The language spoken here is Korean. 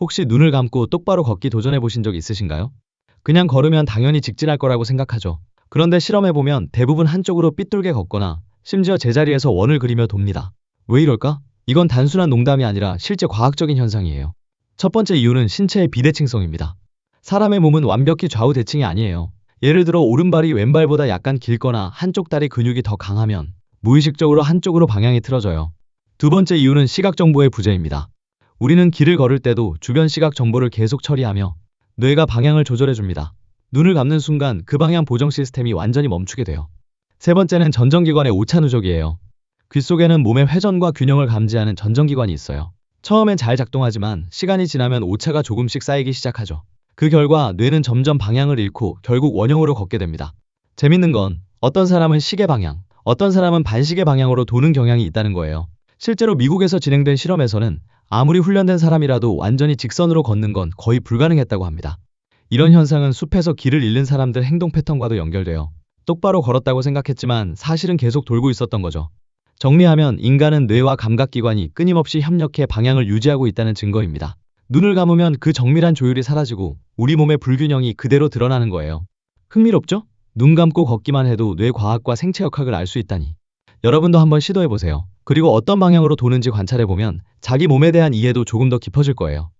혹시 눈을 감고 똑바로 걷기 도전해 보신 적 있으신가요? 그냥 걸으면 당연히 직진할 거라고 생각하죠. 그런데 실험해 보면 대부분 한쪽으로 삐뚤게 걷거나 심지어 제자리에서 원을 그리며 돕니다. 왜 이럴까? 이건 단순한 농담이 아니라 실제 과학적인 현상이에요. 첫 번째 이유는 신체의 비대칭성입니다. 사람의 몸은 완벽히 좌우 대칭이 아니에요. 예를 들어 오른발이 왼발보다 약간 길거나 한쪽 다리 근육이 더 강하면 무의식적으로 한쪽으로 방향이 틀어져요. 두 번째 이유는 시각 정보의 부재입니다. 우리는 길을 걸을 때도 주변 시각 정보를 계속 처리하며 뇌가 방향을 조절해 줍니다. 눈을 감는 순간 그 방향 보정 시스템이 완전히 멈추게 돼요. 세 번째는 전정기관의 오차 누적이에요. 귀 속에는 몸의 회전과 균형을 감지하는 전정기관이 있어요. 처음엔 잘 작동하지만 시간이 지나면 오차가 조금씩 쌓이기 시작하죠. 그 결과 뇌는 점점 방향을 잃고 결국 원형으로 걷게 됩니다. 재밌는 건 어떤 사람은 시계 방향, 어떤 사람은 반시계 방향으로 도는 경향이 있다는 거예요. 실제로 미국에서 진행된 실험에서는 아무리 훈련된 사람이라도 완전히 직선으로 걷는 건 거의 불가능했다고 합니다. 이런 현상은 숲에서 길을 잃는 사람들 행동 패턴과도 연결돼요. 똑바로 걸었다고 생각했지만 사실은 계속 돌고 있었던 거죠. 정리하면 인간은 뇌와 감각기관이 끊임없이 협력해 방향을 유지하고 있다는 증거입니다. 눈을 감으면 그 정밀한 조율이 사라지고 우리 몸의 불균형이 그대로 드러나는 거예요. 흥미롭죠? 눈 감고 걷기만 해도 뇌 과학과 생체 역학을 알 수 있다니. 여러분도 한번 시도해보세요. 그리고 어떤 방향으로 도는지 관찰해보면 자기 몸에 대한 이해도 조금 더 깊어질 거예요.